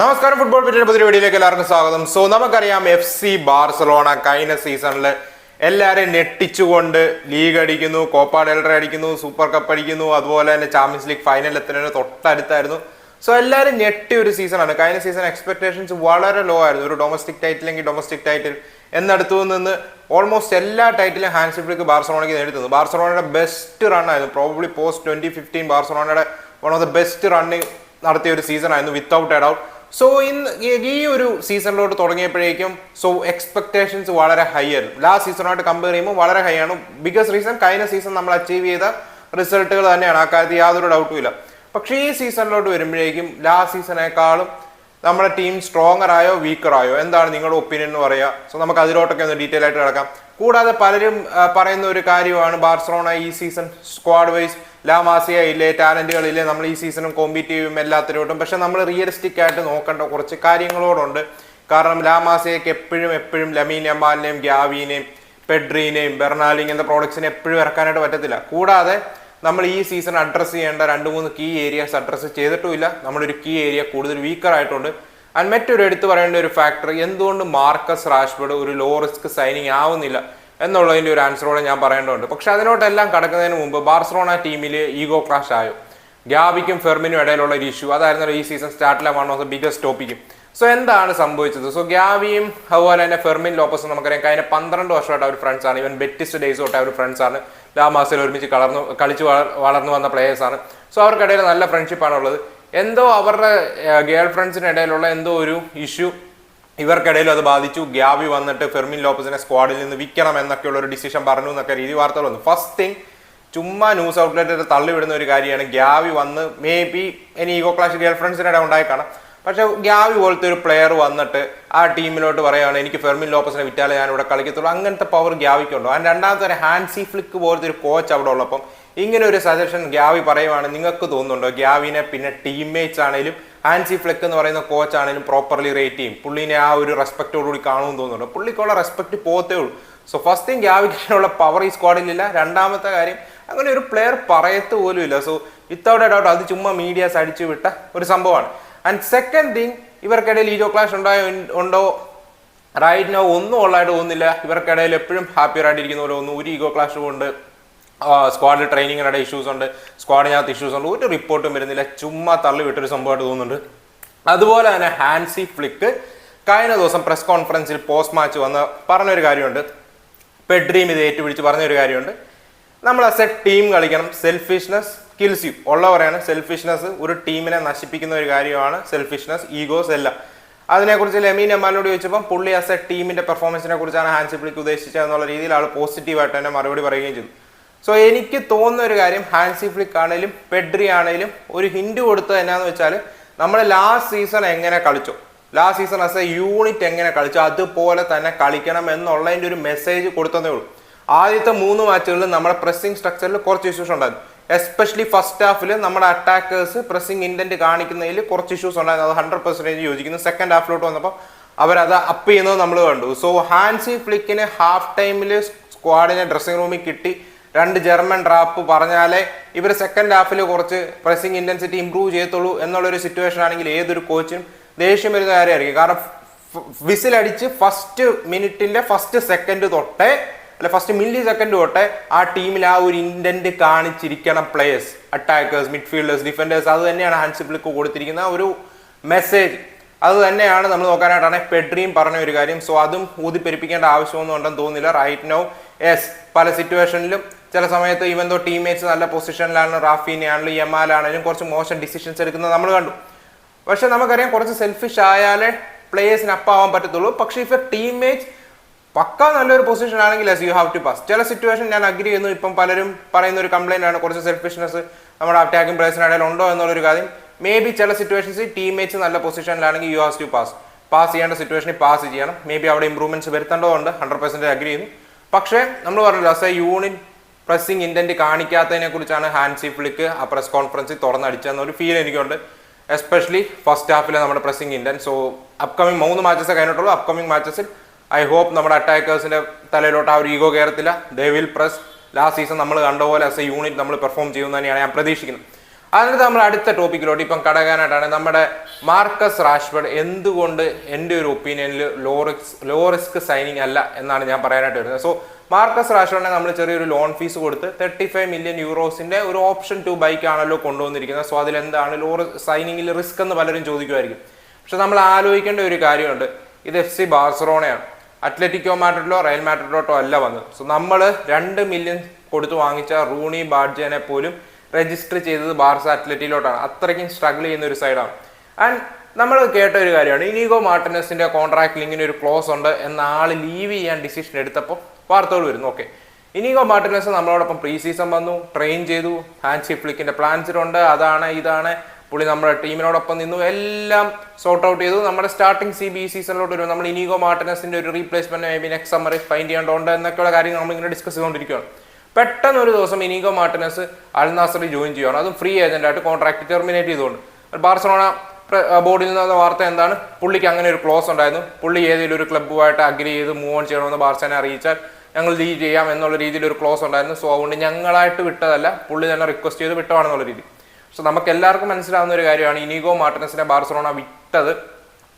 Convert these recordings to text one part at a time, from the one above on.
നമസ്കാരം. ഫുട്ബോൾ പിറ്റിന്റെ പുതിയ വീഡിയോയിലേക്ക് എല്ലാവർക്കും സ്വാഗതം. സോ നമുക്കറിയാം എഫ് സി ബാർസലോണ കഴിഞ്ഞ സീസണിൽ എല്ലാവരെയും ഞെട്ടിച്ചുകൊണ്ട് ലീഗ് അടിക്കുന്നു കോപ്പ ഡെൽറ അടിക്കുന്നു സൂപ്പർ കപ്പ് അടിക്കുന്നു അതുപോലെ തന്നെ ചാമ്പ്യൻസ് ലീഗ് ഫൈനൽ എത്തുന്നതിന് തൊട്ടടുത്തായിരുന്നു. സോ എല്ലാവരും ഞെട്ടിയ ഒരു സീസണാണ് കഴിഞ്ഞ സീസൺ എക്സ്പെക്ടേഷൻസ് വളരെ ലോ ആയിരുന്നു. ഒരു ഡൊമസ്റ്റിക് ടൈറ്റിൽ എങ്കിൽ ഡൊമസ്റ്റിക് ടൈറ്റിൽ എന്നടുത്തു നിന്ന് ഓൾമോസ്റ്റ് എല്ലാ ടൈറ്റിലും ഹാൻഡ് സിഫ്റ്റിക്ക് ബാർസലോണയ്ക്ക് തന്നു ബാർസലോണയുടെ ബെസ്റ്റ് റൺ ആയിരുന്നു. Probably post twenty fifteen ബാർസലോണയുടെ one of the best running നടത്തിയ ഒരു സീസൺ ആയിരുന്നു വിത്തൗട്ട് എ ഡൗട്ട് സോ ഇന്ന് ഈ ഒരു സീസണിലോട്ട് തുടങ്ങിയപ്പോഴേക്കും സോ എക്സ്പെക്ടേഷൻസ് വളരെ ഹൈ ആയിരുന്നു ലാസ്റ്റ് സീസണായിട്ട് കമ്പയർ ചെയ്യുമ്പോൾ വളരെ ഹൈ ആണ്. ബിഗസ്റ്റ് റീസൺ കഴിഞ്ഞ സീസൺ നമ്മൾ അച്ചീവ് ചെയ്ത റിസൾട്ടുകൾ തന്നെയാണ്. ആ കാര്യത്തിൽ യാതൊരു ഡൗട്ടും ഇല്ല. പക്ഷേ ഈ സീസണിലോട്ട് വരുമ്പോഴേക്കും ലാസ്റ്റ് സീസണേക്കാളും നമ്മുടെ ടീം സ്ട്രോങ്ങർ ആയോ വീക്കർ ആയോ? എന്താണ് നിങ്ങളുടെ ഒപ്പീനിയൻ എന്ന് പറയുക? സോ നമുക്ക് അതിലോട്ടൊക്കെ ഒന്ന് ഡീറ്റെയിൽ ആയിട്ട് കിടക്കാം. കൂടാതെ പലരും പറയുന്ന ഒരു കാര്യമാണ് ബാർസലോണ ഈ സീസൺ സ്ക്വാഡ് വൈസ് ലാമാസിയ ഇല്ലേ ടാലന്റുകളില്ലേ നമ്മൾ ഈ സീസണും കോമ്പീറ്റ് ചെയ്യും എല്ലാത്തിലോട്ടും. പക്ഷെ നമ്മൾ റിയലിസ്റ്റിക് ആയിട്ട് നോക്കേണ്ട കുറച്ച് കാര്യങ്ങളോടുണ്ട്. കാരണം ലാമാസിയക്ക് എപ്പോഴും എപ്പോഴും ലമീൻ അമാലിനെയും ഗ്യാവീനെയും പെഡ്രീനെയും ബെർണാലി ഇങ്ങനത്തെ പ്രോഡക്ട്സിനെ എപ്പോഴും ഇറക്കാനായിട്ട് പറ്റത്തില്ല. കൂടാതെ നമ്മൾ ഈ സീസൺ അഡ്രസ്സ് ചെയ്യേണ്ട രണ്ട് മൂന്ന് കീ ഏരിയാസ് അഡ്രസ്സ് ചെയ്തിട്ടുമില്ല. നമ്മുടെ ഒരു കീ ഏരിയ കൂടുതൽ വീക്കർ ആയിട്ടുണ്ട്. ആൻഡ് മറ്റൊരു എടുത്തു പറയേണ്ട ഒരു ഫാക്ടർ എന്തുകൊണ്ട് മാർക്കസ് റാഷ്ഫോർഡ് ഒരു ലോ റിസ്ക് സൈനിങ് ആവുന്നില്ല എന്നുള്ളതിന്റെ ഒരു ആൻസറോടെ ഞാൻ പറയേണ്ടതുണ്ട്. പക്ഷെ അതിനോട്ടെല്ലാം കടക്കുന്നതിന് മുമ്പ് ബാർസലോണ ടീമിൽ ഈഗോ ക്ലാഷ് ആയോ? ഗ്യാബിക്കും ഫെർമിനും ഇടയിലുള്ള ഒരു ഇഷ്യൂ അതായിരുന്നു ഈ സീസൺ സ്റ്റാർട്ടിലെ വൺ ഓഫ് ദ ബിഗസ്റ്റ് ടോപ്പിക്കും സോ എന്താണ് സംഭവിച്ചത്? സോ ഗ്യാവിയും അതുപോലെ തന്നെ ഫെർമിൻ ലോപ്പസും നമുക്കറിയാം കഴിഞ്ഞ പന്ത്രണ്ട് വർഷമായിട്ട് അവർ ഫ്രണ്ട്സ് ആണ്. ഇവൻ ബെറ്റിസ്റ്റ് ഡേയ്സ് തൊട്ട് അവർ ഫ്രണ്ട്സ് ആണ്. ലാ മാസത്തിൽ ഒരുമിച്ച് കളർന്നു കളിച്ച് വളർ- വളർന്നു വന്ന പ്ലേയേഴ്സ് ആണ്. സോ അവർക്കിടയിൽ നല്ല ഫ്രണ്ട്ഷിപ്പാണ് ഉള്ളത് എന്തോ അവരുടെ ഗേൾ ഫ്രണ്ട്സിന് ഇടയിലുള്ള എന്തോ ഒരു ഇഷ്യൂ ഇവർക്കിടയിലും അത് ബാധിച്ചു. ഗ്യാബി വന്നിട്ട് ഫെർമിൻ ലോപ്പസിനെ സ്ക്വാഡിൽ നിന്ന് വിൽക്കണം എന്നൊക്കെയുള്ള ഒരു ഡിസിഷൻ പറഞ്ഞു എന്നൊക്കെ രീതി വാർത്തകൾ വന്നു. ഫസ്റ്റ് തിങ് ചുമ്മാ ന്യൂസ് ഔട്ട്ലെറ്റ് തള്ളിവിടുന്ന ഒരു കാര്യമാണ് ഗ്യാവി വന്ന് മേ ബി ഇനി ഈഗോ ക്ലാഷ് ഗേൾ ഫ്രണ്ട്സിനിടെ ഉണ്ടായി കാണാം. പക്ഷെ ഗ്യാവി പോലത്തെ ഒരു പ്ലെയർ വന്നിട്ട് ആ ടീമിലോട്ട് പറയുകയാണ് എനിക്ക് ഫെർമിൻ ലോപ്പസിനെ വിറ്റാലേ ഞാൻ ഇവിടെ കളിക്കത്തുള്ളൂ. അങ്ങനത്തെ പവർ ഗ്യാവിക്കുണ്ടോ അതിന് രണ്ടാമത്തെ ഒരു ഹാൻസി ഫ്ലിക്ക് പോലത്തെ ഒരു കോച്ച് അവിടെ ഉള്ളപ്പം ഇങ്ങനെ ഒരു സജഷൻ ഗ്യാവി പറയുവാണ് നിങ്ങൾക്ക് തോന്നുന്നുണ്ടോ? ഗ്യാവിനെ പിന്നെ ടീംമേറ്റ്സ് ആണെങ്കിലും ആൻസി ഫ്ലെക്ക് എന്ന് പറയുന്ന കോച്ച് ആണെങ്കിലും പ്രോപ്പർലി റേറ്റ് ചെയ്യും. പുള്ളിനെ ആ ഒരു റെസ്പെക്റ്റോടുകൂടി കാണുമെന്ന് തോന്നുന്നുണ്ടോ? പുള്ളിക്കുള്ള റെസ്പെക്ട് പോത്തേ ഉള്ളൂ. സോ ഫസ്റ്റ് തിങ് ഗ്യാവിക്കുള്ള പവർ ഈ സ്ക്വാഡിലില്ല രണ്ടാമത്തെ കാര്യം അങ്ങനെ ഒരു പ്ലെയർ പറയത്ത് പോലും ഇല്ല. സോ വിത്തൗട്ട് എ ഡൗട്ട് അത് ചുമ്മാ മീഡിയാസ് അടിച്ചു വിട്ട ഒരു സംഭവമാണ്. ആൻഡ് സെക്കൻഡ് തിങ് ഇവർക്കിടയിൽ ഈജോ ക്ലാഷ് ഉണ്ടായോ ഉണ്ടോ? റൈറ്റ് നോ ഒന്നും ഉള്ളതായിട്ട് തോന്നുന്നില്ല. ഇവർക്കിടയിൽ എപ്പോഴും ഹാപ്പിയർ ആയിട്ടിരിക്കുന്ന പോലെ ഒന്നും ഒരു ഈഗോ ക്ലാഷും ഉണ്ട്. സ്ക്വാഡിൽ ട്രെയിനിങ്ങിനിടെ ഇഷ്യൂസ് ഉണ്ട്. സ്ക്വാഡിനകത്ത് ഇഷ്യൂസ് ഉണ്ട്. ഒരു റിപ്പോർട്ടും വരുന്നില്ല. ചുമ്മാ തള്ളി വിട്ടൊരു സംഭവമായിട്ട് തോന്നുന്നുണ്ട്. അതുപോലെ തന്നെ ഹാൻസി ഫ്ലിക്ക് കഴിഞ്ഞ ദിവസം പ്രസ് കോൺഫറൻസിൽ പോസ്റ്റ് മാച്ച് വന്ന് പറഞ്ഞൊരു കാര്യമുണ്ട്. പെഡ്രീം ഇത് ഏറ്റുപിടിച്ച് പറഞ്ഞൊരു കാര്യമുണ്ട്. നമ്മൾ ആസ് എ ടീം കളിക്കണം. സെൽഫിഷ്നെസ് കിൽസ് യു ഉള്ള പറയാണ് സെൽഫിഷ്നെസ് ഒരു ടീമിനെ നശിപ്പിക്കുന്ന ഒരു കാര്യമാണ് സെൽഫിഷ്നെസ് ഈഗോസ് എല്ലാം. അതിനെക്കുറിച്ച് ലെമീൻ എമാനോട് ചോദിച്ചപ്പോൾ പുള്ളി ആസ് എ ടീമിന്റെ പെർഫോമൻസിനെ കുറിച്ചാണ് ഹാൻസി ഫ്ലിക്ക് ഉദ്ദേശിച്ചത് എന്നുള്ള രീതിയിൽ ആൾ പോസിറ്റീവായിട്ട് തന്നെ മറുപടി പറയുകയും ചെയ്തു. സോ എനിക്ക് തോന്നുന്ന ഒരു കാര്യം ഹാൻസി ഫ്ലിക്ക് ആണെങ്കിലും പെഡ്രി ആണെങ്കിലും ഒരു ഹിൻഡ് കൊടുത്തത് എന്നാന്ന് വെച്ചാൽ നമ്മൾ ലാസ്റ്റ് സീസൺ എങ്ങനെ കളിച്ചു? Last season as a unit എങ്ങനെ കളിച്ചു? അതുപോലെ തന്നെ കളിക്കണം എന്നുള്ളതിന്റെ ഒരു മെസ്സേജ് കൊടുത്തതേ ഉള്ളൂ. ആദ്യത്തെ മൂന്ന് മാച്ചുകളിൽ നമ്മുടെ പ്രസ്സിംഗ് സ്ട്രക്ചറിൽ കുറച്ച് ഇഷ്യൂസ് ഉണ്ടായിരുന്നു. എസ്പെഷ്യലി ഫസ്റ്റ് ഹാഫിൽ നമ്മുടെ അറ്റാക്കേഴ്സ് പ്രസ്സിംഗ് ഇന്റന്റ് കാണിക്കുന്നതിൽ കുറച്ച് ഇഷ്യൂസ് ഉണ്ടായിരുന്നു. അത് ഹൺഡ്രഡ് പെർസെന്റേജ് യോജിക്കുന്നു. സെക്കൻഡ് ഹാഫിലോട്ട് വന്നപ്പോൾ അവരത് അപ്പ് ചെയ്യുന്നത് നമ്മൾ കണ്ടു. സോ ഹാൻസി ഫ്ലിക്കിന് ഹാഫ് ടൈമിൽ സ്ക്വാഡിനെ ഡ്രസ്സിംഗ് റൂമിൽ കിട്ടി. രണ്ട് ജർമ്മൻ ഡ്രാപ്പ് പറഞ്ഞാലേ ഇവർ സെക്കൻഡ് ഹാഫിൽ കുറച്ച് പ്രസിംഗ് ഇന്റൻസിറ്റി ഇംപ്രൂവ് ചെയ്യത്തുള്ളൂ എന്നുള്ളൊരു സിറ്റുവേഷൻ ആണെങ്കിൽ ഏതൊരു കോച്ചിനും ദേഷ്യം വരുന്ന കാര്യമായിരിക്കും. കാരണം വിസിലടിച്ച് ഫസ്റ്റ് മിനിറ്റിന്റെ ഫസ്റ്റ് സെക്കൻഡ് തൊട്ടേ അല്ല ഫസ്റ്റ് മില്ലി സെക്കൻഡ് തൊട്ടേ ആ ടീമിൽ ആ ഒരു ഇന്റന്റ് കാണിച്ചിരിക്കണം പ്ലേയേഴ്സ് അറ്റാക്കേഴ്സ് മിഡ്ഫീൽഡേഴ്സ് ഡിഫൻഡേഴ്സ് അത് തന്നെയാണ് ഹാൻസിപ്ലിക്ക് കൊടുത്തിരിക്കുന്ന ഒരു മെസ്സേജ് അത് തന്നെയാണ് നമ്മൾ നോക്കാനായിട്ടാണ് പെഡ്രിയും പറഞ്ഞ ഒരു കാര്യം. സോ അതും ഊതിപ്പെരിപ്പിക്കേണ്ട ആവശ്യമൊന്നും ഉണ്ടെന്ന് തോന്നുന്നില്ല. റൈറ്റ് നോ യെസ് പല സിറ്റുവേഷനിലും ചില സമയത്ത് ഇവൻ തോ ടീംമേറ്റ്സ് നല്ല പൊസിഷനിലാണ് റാഫീനെ ആണെങ്കിലും യമാലാണെങ്കിലും കുറച്ച് മോശം ഡിസിഷൻസ് എടുക്കുന്നത് നമ്മൾ കണ്ടു. പക്ഷെ നമുക്കറിയാം കുറച്ച് സെൽഫിഷ് ആയാലേ പ്ലേയേഴ്സിന് അപ്പാവാൻ പറ്റത്തുള്ളൂ. പക്ഷേ ഇഫ് ടീംമേറ്റ്സ് പക്ക നല്ലൊരു പൊസിഷൻ ആണെങ്കിൽ യു ഹാവ് ടു പാസ് ചില സിറ്റുവേഷൻ ഞാൻ അഗ്രി ചെയ്യുന്നു. ഇപ്പം പലരും പറയുന്ന ഒരു കംപ്ലൈന്റ് ആണ് കുറച്ച് സെൽഫിഷ്നെസ് നമ്മുടെ അറ്റാക്കിംഗ് പ്ലേയേഴ്സിനിടയിൽ ഉണ്ടോ എന്നുള്ളൊരു കാര്യം. മേ ബി ചില സിറ്റുവേഷൻസ് ടീംമേറ്റ്സ് നല്ല പൊസിഷനിലാണെങ്കിൽ you has to pass pass ചെയ്യേണ്ട സിറ്റുവേഷനിൽ പാസ് ചെയ്യണം. മേ ബി അവിടെ ഇമ്പ്രൂവ്മെന്റ്സ് വരുത്തേണ്ടതുണ്ട്. ഹൺഡ്രഡ് പെർസെന്റേജ് അഗ്രി ചെയ്യുന്നു. പക്ഷേ നമ്മൾ പറഞ്ഞല്ലോ as a unit pressing intent കാണിക്കാത്തതിനെ കുറിച്ചാണ് ഹാൻസി ഫ്ലിക്ക് ആ പ്രസ് കോൺഫറൻസിൽ തുറന്നടിച്ചതെന്ന ഒരു ഫീൽ എനിക്കുണ്ട്. എസ്പെഷ്യലി ഫസ്റ്റ് ഹാഫിലെ നമ്മുടെ പ്രസ്സിംഗ് ഇന്റന്റ് സോ അപ്കമിങ് മൂന്ന് മാച്ചസ് കഴിഞ്ഞിട്ടുള്ളൂ. അപ്കമിങ് മാച്ചസിൽ ഐ ഹോപ്പ് നമ്മുടെ അറ്റാക്കേഴ്സിന്റെ തലയിലോട്ട് ആ ഒരു ego കയറത്തില്ല they will press last season നമ്മൾ കണ്ട പോലെ ആസ് എ യൂണിറ്റ് നമ്മൾ പെർഫോം ചെയ്യുമെന്ന് തന്നെയാണ് ഞാൻ പ്രതീക്ഷിക്കുന്നത്. അതിനകത്ത് നമ്മൾ അടുത്ത ടോപ്പിക്കിലോട്ട് ഇപ്പം കടകാനായിട്ടാണ് നമ്മുടെ മാർക്കസ് റാഷ്വഡ് എന്തുകൊണ്ട് എന്റെ ഒരു ഒപ്പീനിയനിൽ low risk low risk signing അല്ല എന്നാണ് ഞാൻ പറയാനായിട്ട് വരുന്നത്. സോ മാർക്കസ് റാഷോണിനെ നമ്മൾ ചെറിയൊരു ലോൺ ഫീസ് കൊടുത്ത് തേർട്ടി ഫൈവ് മില്യൺ യൂറോസിന്റെ ഒരു ഓപ്ഷൻ ടു ബൈക്ക് ആണല്ലോ കൊണ്ടുവന്നിരിക്കുന്നത്. സോ അതിലെന്താണ് ലോ സൈനിങ്ങിൽ റിസ്ക് എന്ന് പലരും ചോദിക്കുമായിരിക്കും. പക്ഷെ നമ്മൾ ആലോചിക്കേണ്ട ഒരു കാര്യമുണ്ട്. ഇത് എഫ് സി ബാർസറോണയാണ് അത്ലറ്റിക്കോ മാഡ്രിഡിലോ റയൽ മാറ്റോട്ടോ അല്ല വന്നത്. സോ നമ്മൾ രണ്ട് മില്യൺ കൊടുത്ത് വാങ്ങിച്ച റൂണി ബാഡ്ജനെ പോലും രജിസ്റ്റർ ചെയ്തത് ബാർസ അത്ലറ്റിലോട്ടാണ്. അത്രയ്ക്കും സ്ട്രഗിൾ ചെയ്യുന്ന ഒരു സൈഡാണ് ആൻഡ് നമ്മൾ കേട്ട ഒരു കാര്യമാണ്. ഇനീഗോ മാർട്ടിനസിന്റെ കോൺട്രാക്ട് ഇങ്ങനെ ഒരു ക്ലോസ് ഉണ്ട്. എന്ന ആൾ ലീവ് ചെയ്യാൻ ഡിസിഷൻ എടുത്തപ്പോൾ വാർത്തകൾ വരുന്നു. ഓക്കെ ഇനിയോ മാർട്ടിനസ് നമ്മളോടൊപ്പം പ്രീ സീസൺ വന്നു ട്രെയിൻ ചെയ്തു ഹാൻസി ഫ്ലിക്കിന്റെ പ്ലാൻസിലുണ്ട് അതാണ് ഇതാണ്. പുള്ളി നമ്മുടെ ടീമിനോടൊപ്പം നിന്നു എല്ലാം സോർട്ട് ഔട്ട് ചെയ്തു. നമ്മുടെ സ്റ്റാർട്ടിംഗ് സി ബി സീസണിലോട്ട് വരും നമ്മൾ ഇനിയോ മാർട്ടിനസിന്റെ ഒരു റീപ്ലേസ്മെന്റ് മേ ബി നെക്സ്റ്റ് സമ്മറിൽ ഫൈൻഡ് ചെയ്യേണ്ടതുണ്ട് എന്നൊക്കെയുള്ള കാര്യങ്ങൾ നമ്മൾ ഇങ്ങനെ ഡിസ്കസ് ചെയ്തുകൊണ്ടിരിക്കുകയാണ്. പെട്ടെന്ന് ഒരു ദിവസം ഇനിയോ മാർട്ടിനസ് അൽ നാസറിൽ ജോയിൻ ചെയ്യുകയാണ്. അതും ഫ്രീ ഏജന്റായിട്ട് കോൺട്രാക്ട് ടെർമിനേറ്റ് ചെയ്തുകൊണ്ട്. ബാർസലോണ ബോർഡിൽ നിന്നുള്ള വാർത്ത എന്താണ്? പുള്ളിക്ക് അങ്ങനെ ഒരു ക്ലോസ് ഉണ്ടായിരുന്നു. പുള്ളി ഏതെങ്കിലും ഒരു ക്ലബ്ബുമായിട്ട് അഗ്രി ചെയ്ത് മൂവ് ഓൺ ചെയ്യണമെന്ന് ബാർസനെ അറിയിച്ചാൽ ഞങ്ങൾ ലീവ് ചെയ്യാം എന്നുള്ള രീതിയിൽ ഒരു ക്ലോസ് ഉണ്ടായിരുന്നു. സോ അതുകൊണ്ട് ഞങ്ങളായിട്ട് വിട്ടതല്ല പുള്ളി തന്നെ റിക്വസ്റ്റ് ചെയ്ത് വിട്ടതാണെന്നുള്ള രീതി. സോ നമുക്ക് എല്ലാവർക്കും മനസ്സിലാവുന്ന ഒരു കാര്യമാണ് ഇനീഗോ മാർട്ടിനസിനെ ബാർസലോണ വിട്ടത്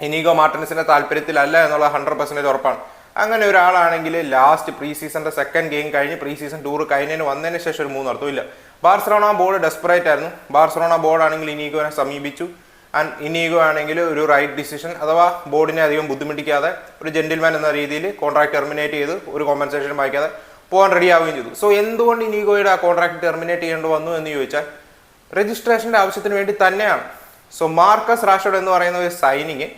ഇനീഗോ മാർട്ടിനസിന്റെ താല്പര്യത്തിലല്ല എന്നുള്ള ഹൺഡ്രഡ് പെർസെന്റേജ് ഉറപ്പാണ്. അങ്ങനെ ഒരാളാണെങ്കിൽ ലാസ്റ്റ് പ്രീ സീസണിന്റെ സെക്കൻഡ് ഗെയിം കഴിഞ്ഞ് പ്രീ സീസൺ ടൂർ കഴിഞ്ഞതിന് വന്നതിന് ശേഷം ഒരു മൂന്ന് ഇല്ല. ബാർസലോണ ബോർഡ് ഡെസ്പറേറ്റ് ആയിരുന്നു. ബാർസലോണ ബോർഡ് ആണെങ്കിൽ ഇനീഗോനെ സമീപിച്ചു. ആൻഡ് ഇനീഗോ ആണെങ്കിൽ ഒരു റൈറ്റ് ഡിസിഷൻ അഥവാ ബോർഡിനെ അധികം ബുദ്ധിമുട്ടിക്കാതെ ഒരു ജെന്റിൽമാൻ എന്ന രീതിയിൽ കോൺട്രാക്ട് ടെർമിനേറ്റ് ചെയ്ത് ഒരു കോമ്പൻസേഷൻ വായിക്കാതെ പോകാൻ റെഡി ആവുകയും ചെയ്തു. സോ എന്തുകൊണ്ട് ഇനീഗോയുടെ ആ കോൺട്രാക്ട് ടെർമിനേറ്റ് ചെയ്യേണ്ടി വന്നു എന്ന് ചോദിച്ചാൽ രജിസ്ട്രേഷന്റെ ആവശ്യത്തിന് വേണ്ടി തന്നെയാണ്. സോ മാർക്കസ് റാഷോഡ് എന്ന് പറയുന്ന ഒരു സൈനിങ്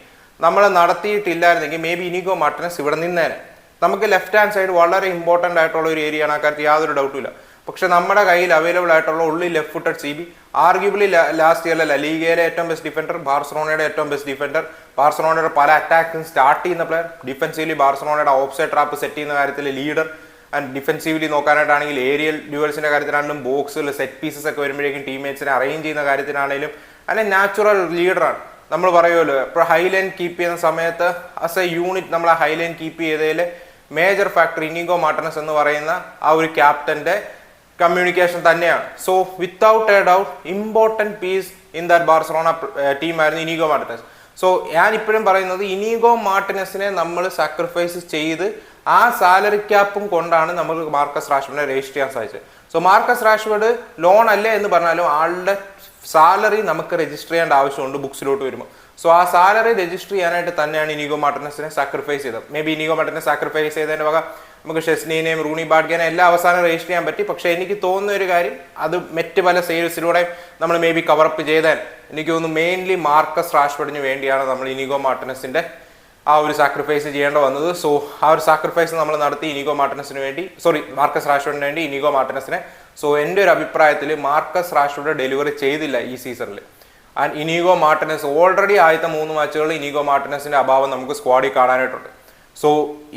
നമ്മൾ നടത്തിയിട്ടില്ലായിരുന്നെങ്കിൽ മേ ബി ഇനിഗോ മട്ടനസ് ഇവിടെ നിന്നേനെ. നമുക്ക് ലെഫ്റ്റ് ഹാൻഡ് സൈഡ് വളരെ ഇമ്പോർട്ടന്റ് ആയിട്ടുള്ള ഒരു ഏരിയ ആണ്. ആ കാര്യത്തിൽ യാതൊരു ഡൗട്ടും ഇല്ല. പക്ഷെ നമ്മുടെ കയ്യിൽ അവൈലബിൾ ആയിട്ടുള്ള ഉള്ളി left footed C B arguably last ഇയറിലെ ലീഗയിലെ ഏറ്റവും ബെസ്റ്റ് ഡിഫൻഡർ ബാർസലോണയുടെ ഏറ്റവും ബെസ്റ്റ് ഡിഫൻഡർ ബാർസലോണയുടെ പല അറ്റാക്കും സ്റ്റാർട്ട് ചെയ്യുന്ന പ്ലെയർ ഡിഫൻസീവ്ലി ബാർസലോണയുടെ ഓഫ്സൈഡ് ട്രാപ്പ് സെറ്റ് ചെയ്യുന്ന കാര്യത്തിൽ ലീഡർ ആൻഡ് ഡിഫൻസീവ്ലി നോക്കാനായിട്ടാണെങ്കിൽ ഏരിയൽ ഡ്യൂവൽസിന്റെ കാര്യത്തിലാണെങ്കിലും ബോക്സിൽ സെറ്റ് പീസസ് ഒക്കെ വരുമ്പോഴേക്കും ടീംമേറ്റ്സിനെ അറേഞ്ച് ചെയ്യുന്ന കാര്യത്തിലാണെങ്കിലും അതിനെ നാച്ചുറൽ ലീഡറാണ് നമ്മൾ പറയുമല്ലോ ഇപ്പോൾ ഹൈലൈൻ കീപ്പ് ചെയ്യുന്ന സമയത്ത് ആസ് എ യൂണിറ്റ് നമ്മൾ ഹൈലൈൻ കീപ്പ് ചെയ്തതിൽ മേജർ ഫാക്ടർ ഇനിഗോ മാർട്ടനസ് എന്ന് പറയുന്ന ആ ഒരു ക്യാപ്റ്റന്റെ കമ്മ്യൂണിക്കേഷൻ തന്നെയാണ്. So without a doubt important piece in that Barcelona team ആയിരുന്നു ഇനിഗോ മാർട്ടിനസ് സോ ഞാൻ ഇപ്പോഴും പറയുന്നത് ഇനിഗോ മാർട്ടിനസിനെ നമ്മൾ സാക്രിഫൈസ് ചെയ്ത് ആ സാലറി ക്യാപ്പും കൊണ്ടാണ് നമ്മൾ മാർക്കസ് റാഷ്വേഡിനെ രജിസ്റ്റർ ചെയ്യാൻ സാധിച്ചത്. സോ മാർക്കസ് റാഷ്വേഡ് ലോൺ അല്ലേ എന്ന് പറഞ്ഞാലും ആളുടെ സാലറി നമുക്ക് രജിസ്റ്റർ ചെയ്യേണ്ട ആവശ്യമുണ്ട് ബുക്സിലോട്ട് വരുമ്പോൾ. സോ ആ സാലറി രജിസ്റ്റർ ചെയ്യാനായിട്ട് തന്നെയാണ് ഇനിഗോ മാർട്ടിനസിനെ സാക്രിഫൈസ് ചെയ്തത്. മേ ബി ഇനിഗോ മാർട്ടിനെ സാക്രിഫൈസ് ചെയ്തതിന്റെ വക നമുക്ക് ഷെസ്നീനെയും റൂണി ബാഡ്ഗേനെ എല്ലാം അവസാനം രജിസ്റ്റർ ചെയ്യാൻ പറ്റി. പക്ഷേ എനിക്ക് തോന്നുന്ന ഒരു കാര്യം അത് മറ്റ് പല സെയിൽസിലൂടെ നമ്മൾ മേ ബി കവറപ്പ് ചെയ്താൽ എനിക്ക് തോന്നുന്നു മെയിൻലി മാർക്കസ് റാഷ്വർഡിന് വേണ്ടിയാണ് നമ്മൾ ഇനിഗോ മാർട്ടിനസിന്റെ ആ ഒരു സാക്രിഫൈസ് ചെയ്യേണ്ട വന്നത്. സോ ആ ഒരു സാക്രിഫൈസ് നമ്മൾ നടത്തി ഇനിഗോ മാർട്ടിനസിന് വേണ്ടി സോറി മാർക്കസ് റാഷ്വഡിന് വേണ്ടി ഇനിഗോ മാർട്ടിനസിനെ. സോ എന്റെ ഒരു അഭിപ്രായത്തിൽ മാർക്കസ് റാഷ്വഡ് ഡെലിവറി ചെയ്തില്ല ഈ സീസണിൽ ആൻഡ് ഇനീഗോ മാർട്ടിനസ് ഓൾറെഡി ആദ്യത്തെ മൂന്ന് മാച്ചുകളിൽ ഇനീഗോ മാർട്ടിനസിന്റെ അഭാവം നമുക്ക് സ്ക്വാഡിൽ കാണാനായിട്ടുണ്ട്. സോ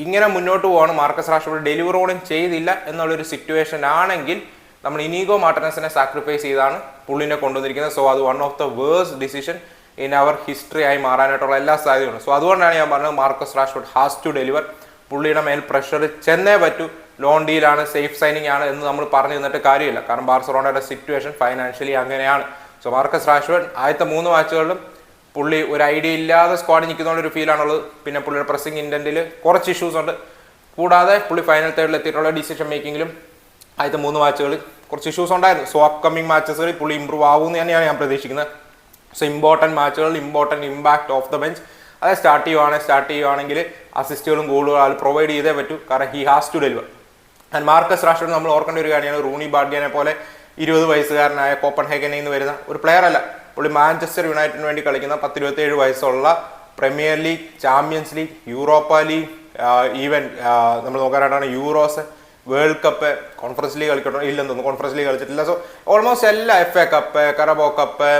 ഇങ്ങനെ മുന്നോട്ട് പോവാണ്. മാർക്കസ് റാഷ്ഫോർഡ് ഡെലിവറോടും ചെയ്തില്ല എന്നുള്ളൊരു സിറ്റുവേഷൻ ആണെങ്കിൽ നമ്മൾ ഇനീഗോ മാർട്ടിനസിനെ സാക്രിഫൈസ് ചെയ്താണ് പുള്ളിനെ കൊണ്ടുവന്നിരിക്കുന്നത്. സോ അത് one of the worse decision in our history ആയി മാറാനായിട്ടുള്ള എല്ലാ സാധ്യതയുണ്ട് സോ അതുകൊണ്ടാണ് ഞാൻ പറഞ്ഞത് Marcus Rashford has to deliver പുള്ളിയുടെ മേൽ പ്രഷർ ചെന്നേ പറ്റൂ. ലോൺ ഡീലാണ് സേഫ് സൈനിങ് ആണ് എന്ന് നമ്മൾ പറഞ്ഞു നിന്നിട്ട് കാര്യമില്ല. കാരണം ബാർസലോണയുടെ സിറ്റുവേഷൻ ഫൈനാൻഷ്യലി അങ്ങനെയാണ്. സോ മാർക്കസ് റാഷ്വേഡ് ആദ്യത്തെ മൂന്ന് മാച്ചുകളിലും പുള്ളി ഒരു ഐഡിയ ഇല്ലാതെ സ്ക്വാഡിൽ നിൽക്കുന്ന ഒരു ഫീലാണുള്ളത് പിന്നെ പുള്ളിയുടെ പ്രസിംഗ് ഇന്റന്റിൽ കുറച്ച് ഇഷ്യൂസ് ഉണ്ട്. കൂടാതെ പുള്ളി ഫൈനൽ തേർഡിൽ എത്തിയിട്ടുള്ള ഡിസിഷൻ മേക്കിങ്ങിലും ആദ്യത്തെ മൂന്ന് മാച്ചുകളിൽ കുറച്ച് ഇഷ്യൂസ് ഉണ്ടായിരുന്നു. സോ അപ്കമിങ് മാച്ചസുകളിൽ പുള്ളി ഇമ്പ്രൂവ് ആകുമെന്ന് തന്നെയാണ് ഞാൻ പ്രതീക്ഷിക്കുന്നത്. So important മാച്ചുകൾ important impact of the bench അത് സ്റ്റാർട്ട് ചെയ്യുവാണെങ്കിൽ സ്റ്റാർട്ട് ചെയ്യുവാണെങ്കിൽ അസിസ്റ്റുകളും ഗോളുകളും അത് പ്രൊവൈഡ് ചെയ്തേ പറ്റൂ. കാരണം he has to deliver and Marcus Rashford നമ്മൾ ഓർക്കേണ്ട ഒരു കാര്യമാണ്. റൂണി ബാഡ്ഗിനെ പോലെ ഇരുപത് വയസ്സുകാരനായ കോപ്പൺ ഹേഗനിൽ നിന്ന് വരുന്ന ഒരു പ്ലെയർ അല്ല. പുള്ളി മാഞ്ചസ്റ്റർ യുണൈറ്റഡിന് വേണ്ടി കളിക്കുന്ന പത്തിരുപത്തേഴ് വയസ്സുള്ള premier league champions league Europa league even നമ്മൾ നോക്കാനായിട്ടാണ് euros world cup conference league കളിക്കട്ടോ. ഇല്ലെന്ന് തോന്നുന്നു. കോൺഫറൻസ് ലീഗ് കളിച്ചിട്ടില്ല. സോ ഓൾമോസ്റ്റ് എല്ലാ F A cup Carabao cup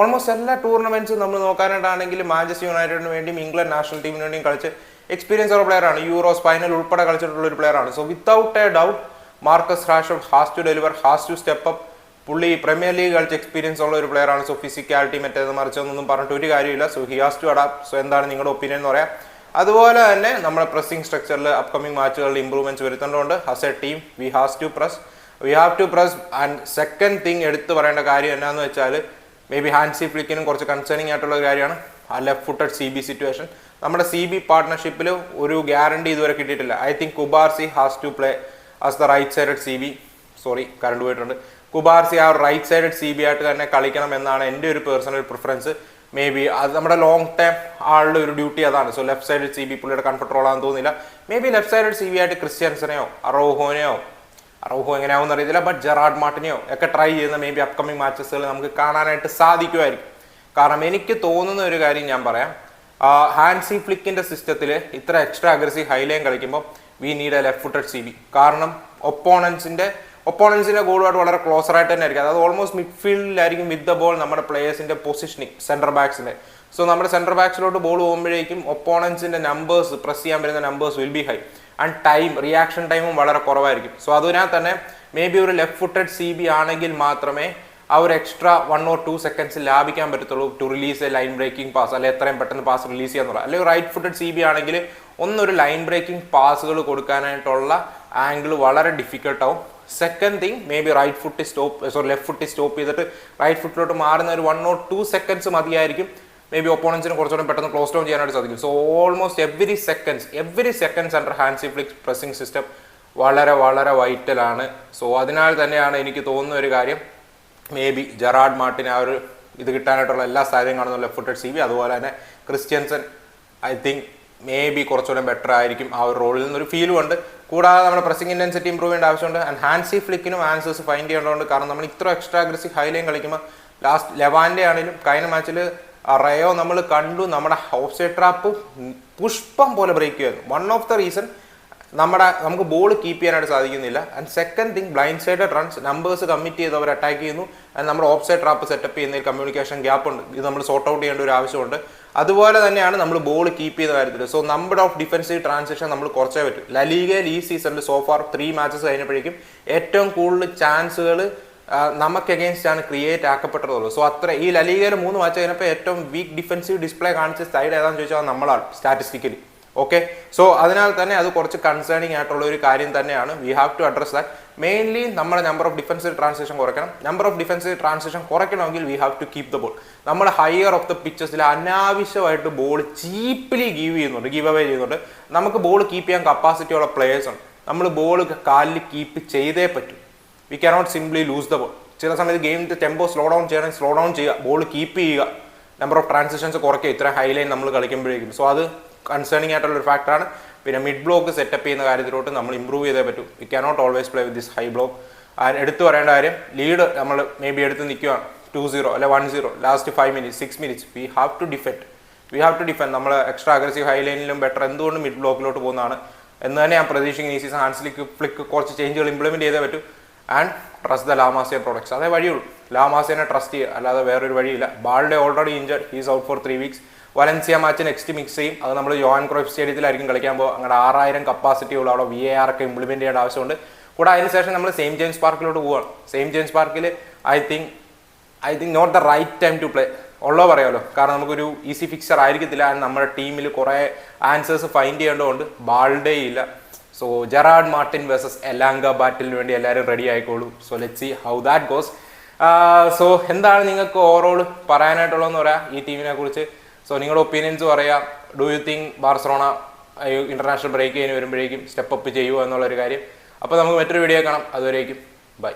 almost എല്ലാ ടൂർണമെന്റ്സും നമ്മൾ നോക്കാനായിട്ടാണെങ്കിൽ മാഞ്ചസ്റ്റർ യുണൈറ്റഡിന് വേണ്ടിയും ഇംഗ്ലണ്ട് നാഷണൽ ടീമിന് വേണ്ടിയും കളിച്ച് എക്സ്പീരിയൻസ് ഉള്ള പ്ലെയർ ആണ്. യൂറോസ് ഫൈനൽ ഉൾപ്പെടെ കളിച്ചിട്ടുള്ള ഒരു പ്ലെയർ ആണ്. So without a doubt Marcus rash has to deliver has to step up പുള്ളി പ്രീമിയർ ലീഗ് കളിച്ച് എക്സ്പീരിയൻസ് ഉള്ള ഒരു പ്ലെയറാണ് സോ ഫിസിക്കാലിറ്റി മറ്റേത് മറിച്ചതെന്നൊന്നും പറഞ്ഞിട്ട് ഒരു കാര്യമില്ല so he has to adapt so എന്താണ് നിങ്ങളുടെ ഒപ്പീനിയൻ എന്ന് പറയാം. അതുപോലെ തന്നെ നമ്മുടെ പ്രസ്സിംഗ് സ്ട്രക്ചറിൽ അപ്കമിംഗ് മാച്ചുകളിൽ ഇമ്പ്രൂവ്മെന്റ്സ് വരുത്തേണ്ടതുണ്ട്. Has a team we has to press we have to press and second thing എടുത്തു പറയേണ്ട കാര്യം എന്നാന്ന് വെച്ചാൽ മേ ബി ഹാൻസി ഫ്ലിക്കിനും കുറച്ച് കൺസേണിങ് ആയിട്ടുള്ള ഒരു കാര്യമാണ്. ആ left footed C B situation നമ്മുടെ സി ബി പാർട്ട്ണർഷിപ്പിൽ ഒരു ഗ്യാരണ്ടി ഇതുവരെ കിട്ടിയിട്ടില്ല. I think Cubarsi has to play as the right sided C B sorry current പോയിട്ടുണ്ട്. കുബാർസി ആ റൈറ്റ് സൈഡഡ് സി ബി ആയിട്ട് തന്നെ കളിക്കണം എന്നാണ് എന്റെ ഒരു പേഴ്സണൽ പ്രിഫറൻസ് മേ ബി അത് നമ്മുടെ ലോങ് ടൈം ആളുടെ ഒരു ഡ്യൂട്ടി അതാണ്. So left side C B പുള്ളിയുടെ കംഫർട്ടബിൾ ആണെന്ന് തോന്നുന്നില്ല maybe left side C B ആയിട്ട് ക്രിസ്ത്യൻസിനെയോ അറോഹോനെയോ അറോഹോ എങ്ങനെയാവും അറിയത്തില്ല ബട്ട് ജെറാഡ് മാർട്ടിനെയോ ഒക്കെ ട്രൈ ചെയ്യുന്ന മേ ബി അപ്കമിങ് മാച്ചസുകൾ നമുക്ക് കാണാനായിട്ട് സാധിക്കുമായിരിക്കും. കാരണം എനിക്ക് തോന്നുന്ന ഒരു കാര്യം ഞാൻ പറയാം. ഹാൻസി ഫ്ലിക്കിന്റെ സിസ്റ്റത്തിൽ ഇത്ര എക്സ്ട്രാ അഗ്രസീവ് ഹൈലൈൻ കളിക്കുമ്പോൾ we need a left footed C B കാരണം ഒപ്പോണൻസിന്റെ ഒപ്പോണൻസിന്റെ ഗോളുമായിട്ട് വളരെ ക്ലോസർ ആയിട്ട് തന്നെ ആയിരിക്കും. അതായത് ഓൾമോസ്റ്റ് മിഡ്ഫീൽഡിലായിരിക്കും വിത്ത് ദ ബോൾ നമ്മുടെ പ്ലേയേഴ്സിന്റെ പൊസിഷനിങ് സെന്റർ ബാക്സിന്റെ സോ നമ്മുടെ സെന്റർ ബാക്സിലോട്ട് ബോൾ പോകുമ്പോഴേക്കും ഒപ്പോണൻസിന്റെ നമ്പേഴ്സ് പ്രസ് ചെയ്യാൻ വരുന്ന numbers will be high and time reaction ടൈമും വളരെ കുറവായിരിക്കും. സോ അതിനാൽ തന്നെ മേ ബി ഒരു ലെഫ്റ്റ് ഫുട്ടഡ് സി ബി ആണെങ്കിൽ മാത്രമേ ആ ഒരു extra one or two seconds ലാഭിക്കാൻ പറ്റത്തുള്ളൂ to release a line breaking pass അല്ലെങ്കിൽ എത്രയും പെട്ടെന്ന് പാസ് റിലീസ് ചെയ്യാന്നുള്ള അല്ലെങ്കിൽ റൈറ്റ് ഫുട്ടഡ് സി ബി ആണെങ്കിൽ ഒന്നൊരു ലൈൻ ബ്രേക്കിംഗ് പാസുകൾ കൊടുക്കാനായിട്ടുള്ള ആംഗിൾ വളരെ ഡിഫിക്കൽട്ടാവും second thing maybe right foot stop sorry left foot stop ചെയ്തിട്ട് റൈറ്റ് ഫുട്ടിലോട്ട് മാറുന്ന ഒരു വൺ ഓർ ടു സെക്കൻഡ്സ് മതിയായിരിക്കും. മേ ബി ഒപ്പോണൻസിന് കുറച്ചുകൂടെ പെട്ടെന്ന് ക്ലോസ് ഡൗൺ ചെയ്യാനായിട്ട് സാധിക്കും. So almost every seconds every seconds under Hansi Flick's pressing system വളരെ വളരെ വൈറ്റലാണ് സോ അതിനാൽ തന്നെയാണ് എനിക്ക് തോന്നുന്ന ഒരു കാര്യം. മേ ബി ജെറാഡ് മാർട്ടിന് ആ ഒരു ഇത് കിട്ടാനായിട്ടുള്ള എല്ലാ സാധ്യതയും കാണുന്നു ലെഫ്റ്റ് ഫുട്ടഡ് സി ബി അതുപോലെ തന്നെ Christensen I think maybe കുറച്ചുകൂടെ ബെറ്റർ ആയിരിക്കും ആ ഒരു റോളിൽ നിന്നൊരു ഫീലും ഉണ്ട്. കൂടാതെ നമ്മുടെ പ്രസിംഗ് ഇന്റൻസിറ്റി ഇമ്പ്രൂവ് ചെയ്യേണ്ട ആവശ്യമുണ്ട്. ആൻഡ് ഹാൻസി ഫ്ലിക്കിനും ആൻസേഴ്സ് ഫൈൻഡ് ചെയ്യേണ്ടതുകൊണ്ട് കാരണം നമ്മൾ ഇത്ര എക്സ്ട്രാ അഗ്രസീവ് ഹൈലൈൻ കളിക്കുമ്പോൾ ലാസ്റ്റ് ലെവാന്റെ ആണെങ്കിലും കഴിഞ്ഞ മാച്ചിൽ റയോ നമ്മൾ കണ്ടു. നമ്മുടെ ഓഫ് സൈഡ് ട്രാപ്പ് പുഷ്പം പോലെ ബ്രേക്ക് ചെയ്യുന്നു. വൺ ഓഫ് ദ റീസൺ നമ്മുടെ നമുക്ക് ബോൾ കീപ്പ് ചെയ്യാനായിട്ട് സാധിക്കുന്നില്ല. And second thing blind side runs numbers commit ചെയ്ത് അവർ അറ്റാക്ക് ചെയ്യുന്നു. ആൻഡ് നമ്മുടെ ഓഫ് സൈഡ് ട്രാപ്പ് സെറ്റപ്പ് ചെയ്യുന്നതിൽ കമ്മ്യൂണിക്കേഷൻ ഗ്യാപ്പ് ഉണ്ട്. ഇത് നമ്മൾ സോർട്ട് ഔട്ട് ചെയ്യേണ്ട ഒരു ആവശ്യമുണ്ട്. അതുപോലെ തന്നെയാണ് നമ്മൾ ബോൾ കീപ്പ് ചെയ്ത കാര്യത്തിൽ so number of defensive transaction നമ്മൾ കുറച്ചേ പറ്റും. ലലീഗയിൽ ഈ സീസണിൽ സോഫാർ ത്രീ മാച്ചസ് കഴിഞ്ഞപ്പോഴേക്കും ഏറ്റവും കൂടുതൽ ചാൻസുകൾ നമുക്ക് അഗേൻസ്റ്റ് ആണ് ക്രിയേറ്റ് ആക്കപ്പെട്ടതുള്ളൂ. സോ അത്ര ഈ ലലീഗയിൽ മൂന്ന് മാച്ച് കഴിഞ്ഞപ്പോൾ ഏറ്റവും വീക്ക് ഡിഫൻസീവ് ഡിസ്പ്ലേ കാണിച്ച സൈഡ് ഏതാണെന്ന് ചോദിച്ചാൽ നമ്മളാണ് സ്റ്റാറ്റിസ്റ്റിക്കലി ഓക്കെ സോ അതിനാൽ തന്നെ അത് കുറച്ച് കൺസേണിങ് ആയിട്ടുള്ള ഒരു കാര്യം തന്നെയാണ്. We have to address that mainly നമ്മുടെ നമ്പർ ഓഫ് ഡിഫൻസീവ് ട്രാൻസാക്ഷൻ കുറയ്ക്കണം. Number of defensive transaction കുറയ്ക്കണമെങ്കിൽ we have to keep the ball നമ്മൾ ഹയർ ഓഫ് ദ പിച്ചസിൽ അനാവശ്യമായിട്ട് ബോൾ ചീപ്പ്ലി ഗീവ് ചെയ്യുന്നുണ്ട് ഗീവ് അവേ ചെയ്യുന്നുണ്ട്. നമുക്ക് ബോൾ കീപ്പ് ചെയ്യാൻ കപ്പാസിറ്റി ഉള്ള പ്ലേയേഴ്സ് ഉണ്ട്. നമ്മൾ ബോൾ കാലിൽ കീപ്പ് ചെയ്തേ പറ്റും. We cannot simply lose the ball ചില സമയത്ത് ഗെയിമിന്റെ ടെമ്പോ സ്ലോ ഡൗൺ ചെയ്യണമെങ്കിൽ സ്ലോ ഡൗൺ ചെയ്യുക. ബോൾ കീപ്പ് ചെയ്യുക. നമ്പർ ഓഫ് ട്രാൻസാക്ഷൻസ് കുറയ്ക്കുക. ഇത്ര ഹൈലൈൻ നമ്മൾ കളിക്കുമ്പോഴേക്കും. സോ അത് കൺസേണിംഗ് ആയിട്ടുള്ള ഒരു ഫാക്ടറാണ് പിന്നെ മിഡ് ബ്ലോക്ക് സെറ്റപ്പ് ചെയ്യുന്ന കാര്യത്തിലോട്ട് നമ്മൾ ഇമ്പ്രൂവ് ചെയ്തേ പറ്റും. We cannot always play with this high block എടുത്തു പറയേണ്ട കാര്യം ലീഡ് നമ്മൾ മേ ബി എടുത്ത് നിൽക്കുകയാണ് ടു സീറോ അല്ലെ one zero last five minutes six minutes we have to defend we have to defend നമ്മൾ എക്സ്ട്രാ അഗ്രസീവ് ഹൈ ലൈനിലും better എന്തുകൊണ്ട് മിഡ് ബ്ലോക്കിലോട്ട് പോകുന്നതാണ്. എന്ന് തന്നെ ഞാൻ പ്രതീക്ഷിക്കുന്ന ഈ സീസൺ ഹാൻസിലേക്ക് ഫ്ലിക്ക് കുറച്ച് ചേഞ്ചുകൾ ഇംപ്ലിമെന്റ് ചെയ്തേ പറ്റൂ. And trust the La Masia products അതേ വഴിയുള്ളൂ. ലാമാസിയനെ ട്രസ്റ്റ് ചെയ്യുക. അല്ലാതെ വേറൊരു വഴിയില്ല. Balde already injured he's out for three weeks Valencia match next mix ചെയ്യും. അത് നമ്മൾ ജോൺ ക്രോഫ് സ്റ്റേഡിയത്തിലായിരിക്കും കളിക്കാൻ പോകുക. അങ്ങനെ ആറായിരം കപ്പാസിറ്റി ഉള്ള അവിടെ വി എ ആർ ഒക്കെ ഇംപ്ലിമെന്റ് ചെയ്യേണ്ട ആവശ്യമുണ്ട്. കൂടെ അതിനുശേഷം നമ്മൾ സെയിം ജെയിംസ് പാർക്കിലോട്ട് പോവാണ്. സെയിം ജെയിംസ് പാർക്കിൽ I think I think not the right time to play ഉള്ളോ പറയാമല്ലോ കാരണം നമുക്കൊരു ഈസി ഫിക്സർ ആയിരിക്കത്തില്ല നമ്മുടെ ടീമിൽ കുറേ ആൻസേഴ്സ് ഫൈൻഡ് ചെയ്യേണ്ടതുകൊണ്ട് ബാൾഡേ ഇല്ല. So Gerard Martin versus Elanga ബാറ്റിലിന് വേണ്ടി എല്ലാവരും ready ആയിക്കോളൂ. So let see how that goes so എന്താണ് നിങ്ങൾക്ക് ഓവറോൾ പറയാനായിട്ടുള്ളതെന്ന് പറയാം? ഈ ടീമിനെ കുറിച്ച്. സോ നിങ്ങളുടെ ഒപ്പീനിയൻസ് പറയാം do you think Barcelona international break ചെയ്യുന്ന വരുമ്പോഴേക്കും സ്റ്റെപ്പ് അപ്പ് ചെയ്യുമോ എന്നുള്ളൊരു കാര്യം. അപ്പോൾ നമുക്ക് മറ്റൊരു വീഡിയോ കാണാം. അതുവരേക്കും ബൈ